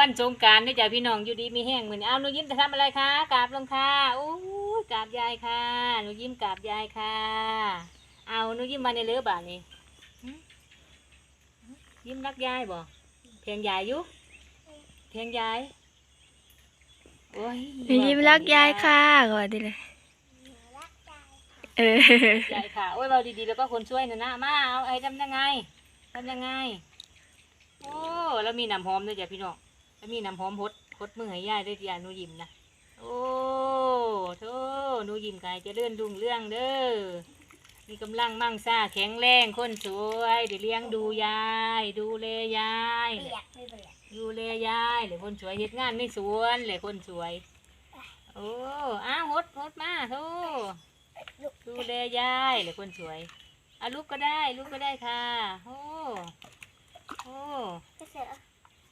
วันสงกรารนี่จ้ะพี่น้องอยู่ดีมีแห้งเหมือนเอาหนูยิ้มจะทำอะไรคะกราบลงค่ะโอ้ยกราบยายค่ะหนูยิ้มกราบยายค่ะ เอาหนูยิ้มมาในเรือบ่านี่หึยิ้มรักยายบ่เพียงยายอยู่เพียงยายโอ้ยหนูยิ้มรักยายค่ะก่อนดิเลยเออยายค่ะโอ้ยเราดีๆแล้วก็คนช่วยนะนะมาเอาไอ้ทำยังไงทำยังไงโอ้แล้วมีน้ำหอมด้วยจ้ะพี่น้อง แล้วมีน้ำหอมพดพดมือให้ยายด้วยจ้ะหนูยิ้มนะโอ้โธ่หนูยิ้มกายจะเลื่อนดุงเรื่องเด้อมีกำลังมั่งซ่าแข็งแรงคนสวยเดี๋ยวเลี้ยงดูยาย ดูแลยายเปียกไม่เปียกดูแลยายเลยคนสวยเฮ็ดงานในสวนเลยคนสวย โอ้อ้าวฮดฮดมาโธ่ดูแลยายเลยคนสวยอะลูกก็ได้ลูกก็ได้ค่ะโอ้โอ้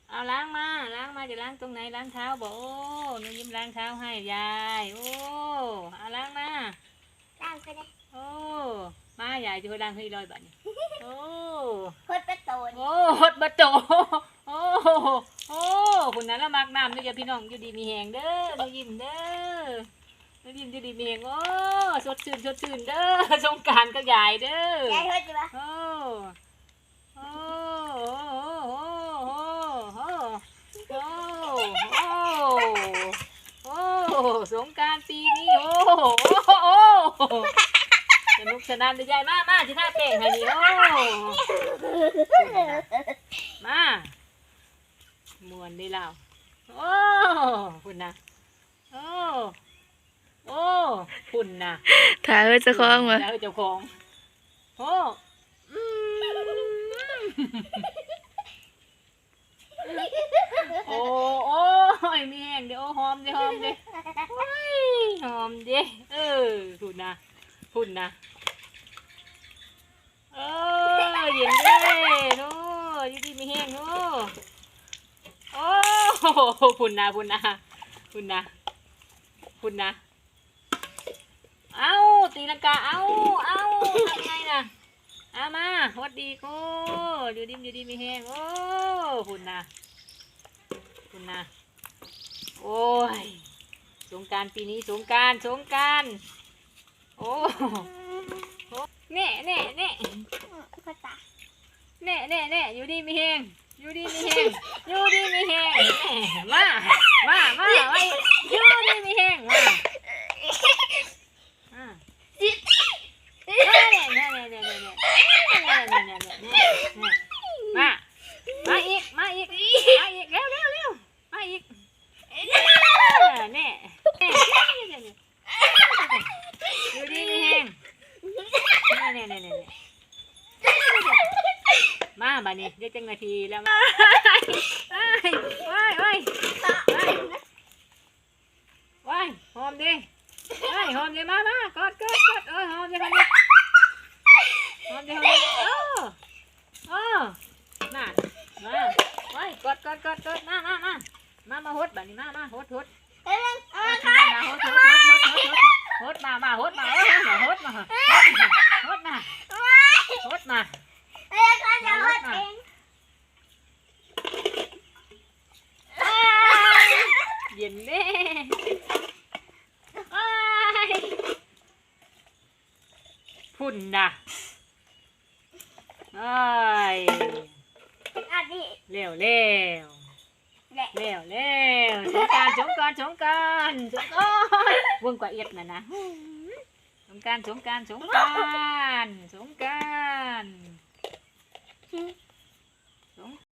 เสร็จแล้วเอาล้างมาล้างมาจะล้างตรงไหนล้างเท้าบอกโอ้หนูยิ้มล้างเท้าให้ยายโอ้เอาล้างมาล้างก็ได้โอ้มายายจะไปล้างให้ลอยบัดนี้โอ้พดประตูนี่โอ้ฮดบะโตโอ้โอ้คุณนั้นละมักน้ำด้วยจ้ะพี่น้องอยู่ดีมีแหงเด้อหนูยิ้มเด้อหนูยิ้มอยู่ดีมีแหงโอ้สดชื่นสดชื่นเด้อสงกรารก็ใหญ่เด้อยายพดจะปะโอ้โอ้โอ้โอ้โอ้โอ้โอ้โอ้ สงการปีนี้โอ้โอ้โอ้สนุกสนานเลยยายมามาที่ท่าเป่งให้ดีโอ้มามวนได้แล้วโอ้คุณนะโอ้โอ้คุณนะถ่ายไว้จะคล้องมาแล้วเจ้าของโอ้อืมโอ้โอ้ยมีแห้งเดี๋ยวหอมเดี๋ยวหอมเดี๋ยวโอ้ยหอมเดี๋ยวเออคุณ นะคุณนะเออเย็นเด้โน่ยูดีมีแห้งโน่โอ้คุณนะคุณนะคุณนะคุณนะเอาตีลังกาเอาเอาทำไงนะเอามาวัดดีโก้ดูดิมดูดิมมีแห้งโอ้คุณนะคุณนะโอ้ยสงการปีนี้สงการสงการ โอ้เน่เน่เน่พดตาเน่เน่เน่อยู่ดีมีแหงอยู่ดีมีแหงอยู่ดีมีแหงมามามามาไว้อยู่ดีมีแหง มา มาอีก มาอีก มาอีก เร็วเร็วเร็วมาอีกเน่ดูดีนี่แห้งเน่เน่เน่เน่ มาบานี้เดี๋ยวจังนาทีแล้วมาว้ายว้ายว้ายว้ายหอมดิว้ายหอมดิมามากอดกอดกอดเออหอมดิหอมดิหอมดิหอมดิโอ้โอ้น่ะมาว้ายกอดกอดกอดกอดมามามามามาหดบบนี้มามาหดหดหดมาหดหดหดหดหดหดมามาหดมาหดมาหดมาหดมาหดมา จะพดเองเย็นเด้พุ่นนะไอ้อันนี้เร็วเร็วแหละเร็วเร็วสงกรารสงกรารสงกรารสงกรารวงกว่าเอ็ดน่ะนะสงกรารสงกรารสงกรารสงกราร Mm-hmm.